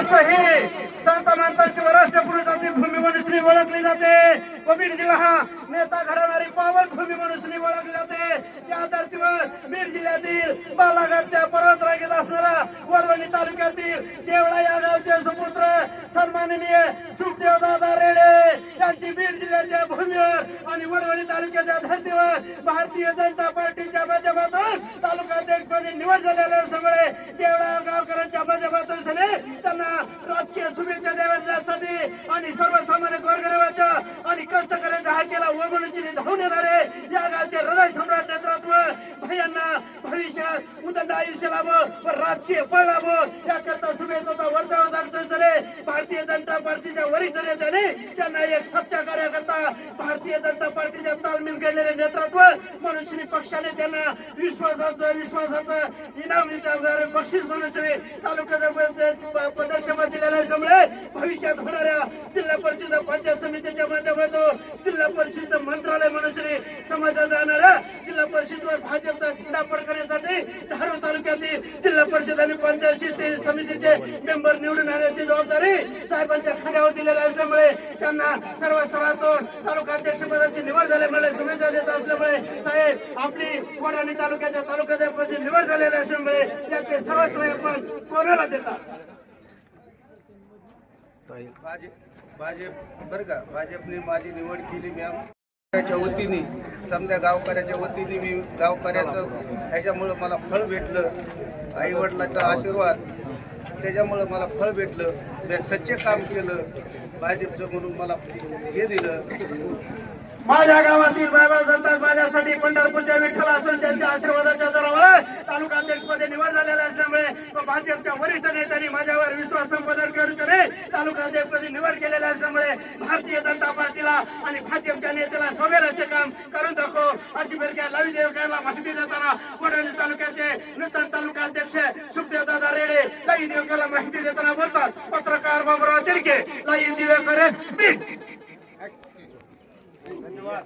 महाराष्ट्र हे संत महंतांची व राष्ट्रपुरुषाची भूमी म्हणून श्री ओळखली जाते. व बीड जिल्हा हा नेता घडवणारी पावन भूमी म्हणून श्री ओळखली जाते. त्या धर्तीवर बीड जिल्ह्यातील बालाघाटच्या पर्वतरांगेत असणारा वडवणी तालुक्यातील देवळा या गावचे सुपुत्र सन्माननीय सु रेडे बीड जिल्ह्याच्या भूमीवर आणि वडवणी तालुक्याच्या धर्तीवर भारतीय जनता पार्टीच्या माध्यमातून तालुका अध्यक्षपदी निवड झालेल्या सगळे देवळा गावकऱ्यांच्या माध्यमातून सगळे त्यांना राजकीय शुभेच्छा देण्यासाठी आणि सर्वसामान्य गोरगरिबाच्या आणि कष्टकऱ्यांच्या हाकेला ओमणीची धावून येणारे या गावचे हृदय सम्राट नेतृत्व भयांना भविष्यात उदंड आयुष्य लाभो व राजकीय बळ लाभो याकरता शुभेच्छा वर्षाव भारतीय जनता पार्टीच्या वरिष्ठ नेत्याने त्यांना एक सच्चा कार्यकर्ता भारतीय जनता पार्टीच्या तालमील गेलेले नेतृत्व म्हणून श्री पक्षाने त्यांना विश्वासाचं विश्वासाचं इनाम बक्षीस म्हणून श्री तालुक्याच्या भविष्यात होणाऱ्या जिल्हा परिषद पंचायत समितीच्या माध्यमातून जिल्हा परिषद मंत्रालय म्हणून श्री समाजात जाणाऱ्या जिल्हा परिषदवर भाजपचा झेंडा पडकण्यासाठी धारोळ तालुक्यातील जिल्हा परिषद आणि पंचायत समितीचे मेंबर निवडून आणण्याची जबाबदारी साहेबांच्या खांद्यावर दिलेली असल्यामुळे त्यांना सर्व स्तरातून तालुका अध्यक्षपदाची निवड झाल्यामुळे शुभेच्छा देत असल्यामुळे साहेब आपली वडाणी तालुक्याच्या तालुकाध्यक्षपदी निवड झालेली असल्यामुळे त्याचे सर्व श्रेय आपण कोणाला देतात भाजप भाजप बरं का भाजपने माझी निवड केली मॅम च्या वतीने समजा गावकऱ्याच्या वतीने मी गावकऱ्याचं ह्याच्यामुळं मला फळ भेटलं आई वडिलांचा आशीर्वाद त्याच्यामुळं मला फळ भेटलं मी सच्चे काम केलं भाजपचं म्हणून मला हे दिलं. माझ्या गावातील बाबा जातात माझ्यासाठी पंढरपूरच्या विठ्ठल असून त्यांच्या आशीर्वादाच्या जोरावर तालुका अध्यक्षपदी निवड झालेला असल्यामुळे भाजपच्या वरिष्ठ नेत्यांनी माझ्यावर विश्वास संपादन करून तालुका अध्यक्षपदी निवड केलेल्या असल्यामुळे भारतीय जनता पार्टीला आणि भाजपच्या नेत्याला सोबेल असे काम करून दाखव अशी बेरक्या लवी देवकरला माहिती देताना वडवणी तालुक्याचे नूतन तालुका अध्यक्ष सुखदेव दादा रेडे लई देवकरला माहिती देताना बोलतात. पत्रकार बाबुराव तिरके लई दिवेकर धन्यवाद